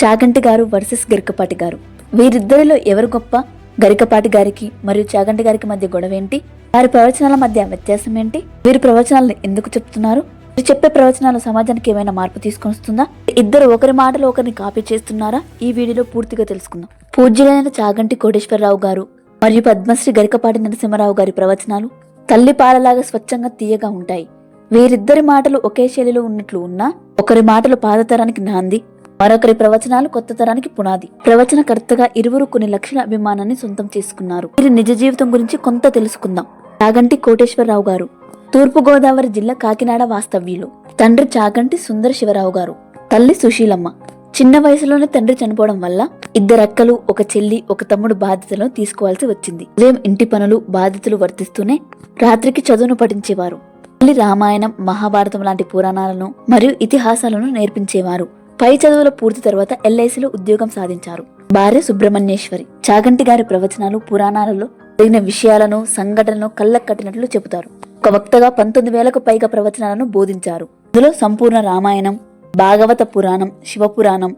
చాగంటి గారు వర్సెస్ గరికపాటి గారు. వీరిద్దరిలో ఎవరు గొప్ప? గరికపాటి గారికి మరియు చాగంటి గారికి మధ్య గొడవ ఏంటి వారి ప్రవచనాల మధ్య వ్యత్యాసం ఏంటి? వీరి ప్రవచనాలను ఎందుకు చెప్తున్నారు? వీరు చెప్పే ప్రవచనాలు సమాజానికి ఏమైనా మార్పు తీసుకొని వస్తుందా? ఇద్దరు ఒకరి మాటలు ఒకరిని కాపీ చేస్తున్నారా? ఈ వీడియోలో పూర్తిగా తెలుసుకుందాం. పూజ్యులైన చాగంటి కోటేశ్వరరావు గారు మరియు పద్మశ్రీ గరికపాటి నరసింహరావు గారి ప్రవచనాలు తల్లి పాలలాగా స్వచ్ఛంగా తీయగా ఉంటాయి. వీరిద్దరి మాటలు ఒకే శైలిలో ఉన్నట్లు ఉన్నా ఒకరి మాటలు పాతతరానికి నాంది మరొకరి ప్రవచనాలు కొత్త తరానికి పునాది. ప్రవచనకర్తగా ఇరువురు కొన్ని లక్షల అభిమానాన్ని సొంతం చేసుకున్నారు. వీరి నిజ జీవితం గురించి కొంత తెలుసుకుందాం. చాగంటి కోటేశ్వరరావు గారు. తూర్పు గోదావరి జిల్లా కాకినాడ వాస్తవ్యులు. తండ్రి చాగంటి సుందర శివరావు గారు. తల్లి సుశీలమ్మ. చిన్న వయసులోనే తండ్రి చనిపోవడం వల్ల ఇద్దరక్కలు ఒక చెల్లి ఒక తమ్ముడు బాధ్యతలను తీసుకోవాల్సి వచ్చింది. ఉదయం ఇంటి పనులు బాధ్యతలు వర్తిస్తూనే రాత్రికి చదువును పఠించేవారు. తల్లి రామాయణం మహాభారతం లాంటి పురాణాలను మరియు ఇతిహాసాలను నేర్పించేవారు. పై చదువుల పూర్తి తర్వాత ఎల్ఐసిలో ఉద్యోగం సాధించారు. భార్య సుబ్రహ్మణ్యేశ్వరి. చాగంటి గారి ప్రవచనాలు పురాణాలలో జరిగిన విషయాలను సంఘటనలను కళ్ళకు కట్టినట్లు చెబుతారు. ఒక వక్తగా పంతొమ్మిది వేలకు పైగా ప్రవచనాలను బోధించారు. ఇందులో సంపూర్ణ రామాయణం భాగవత పురాణం శివపురాణం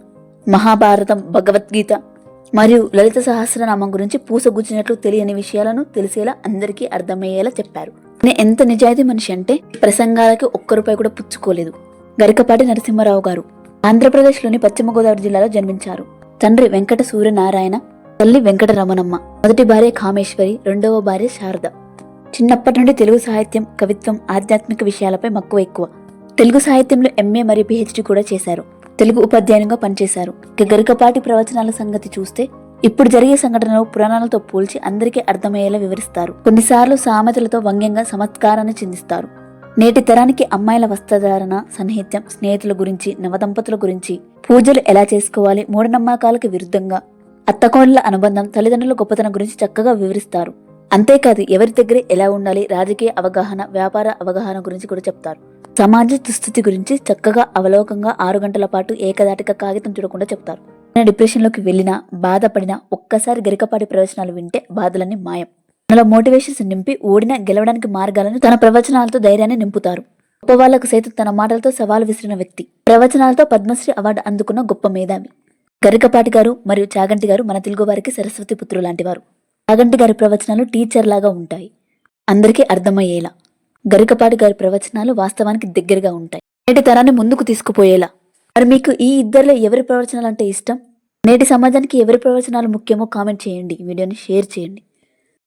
మహాభారతం భగవద్గీత మరియు లలిత సహస్రనామం గురించి పూసగుచ్చినట్లు తెలియని విషయాలను తెలిసేలా అందరికీ అర్థమయ్యేలా చెప్పారు. నేను ఎంత నిజాయితీ మనిషి అంటే ప్రసంగాలకి ఒక్క రూపాయి కూడా పుచ్చుకోలేదు. గరికపాటి నరసింహారావు గారు ఆంధ్రప్రదేశ్లోని పశ్చిమ గోదావరి జిల్లాలో జన్మించారు. తండ్రి వెంకట సూర్యనారాయణ తల్లి వెంకట రమణమ్మ మొదటి భార్య కామేశ్వరి రెండవ భార్య శారద. చిన్నప్పటి నుండి తెలుగు సాహిత్యం కవిత్వం ఆధ్యాత్మిక విషయాలపై మక్కువ ఎక్కువ. తెలుగు సాహిత్యంలో ఎంఏ మరియు పిహెచ్డి కూడా చేశారు. తెలుగు ఉపాధ్యాయునిగా పనిచేశారు. ఇక గరికపాటి ప్రవచనాల సంగతి చూస్తే ఇప్పుడు జరిగే సంఘటనలు పురాణాలతో పోల్చి అందరికీ అర్థమయ్యేలా వివరిస్తారు. కొన్నిసార్లు సామెతలతో వ్యంగ్యంగా చమత్కారాన్ని చెందిస్తారు. నేటి తరానికి అమ్మాయిల వస్త్రధారణ సన్నిహిత్యం స్నేహితుల గురించి నవదంపతుల గురించి పూజలు ఎలా చేసుకోవాలి మూఢనమ్మకాలకు విరుద్ధంగా అత్తకోణల అనుబంధం తల్లిదండ్రుల గొప్పతనం గురించి చక్కగా వివరిస్తారు. అంతేకాదు ఎవరి దగ్గర ఎలా ఉండాలి రాజకీయ అవగాహన వ్యాపార అవగాహన గురించి కూడా చెప్తారు. సమాజ దుస్థితి గురించి చక్కగా అవలోకంగా ఆరు గంటల పాటు ఏకదాటిగా కాగితం చూడకుండా చెప్తారు. డిప్రెషన్లోకి వెళ్ళినా బాధపడినా ఒక్కసారి గరికపాటి ప్రవచనాలు వింటే బాధలన్నీ మాయం. తనలో మోటివేషన్స్ నింపి ఓడిన గెలవడానికి మార్గాలను తన ప్రవచనాలతో ధైర్యాన్ని నింపుతారు. గొప్ప వాళ్ళకు సైతం తన మాటలతో సవాలు విసిరిన వ్యక్తి. ప్రవచనాలతో పద్మశ్రీ అవార్డు అందుకున్న గొప్ప మేధావి. గరికపాటి గారు మరియు చాగంటి గారు మన తెలుగు వారికి సరస్వతి పుత్రులు లాంటివారు. చాగంటి గారి ప్రవచనాలు టీచర్ లాగా ఉంటాయి. అందరికీ అర్థమయ్యేలా. గరికపాటి గారి ప్రవచనాలు వాస్తవానికి దగ్గరగా ఉంటాయి. నేటి తరాన్ని ముందుకు తీసుకుపోయేలా. మరి మీకు ఈ ఇద్దరిలో ఎవరి ప్రవచనాలు అంటే ఇష్టం? నేటి సమాజానికి ఎవరి ప్రవచనాలు ముఖ్యమో కామెంట్ చేయండి. వీడియోని షేర్ చేయండి.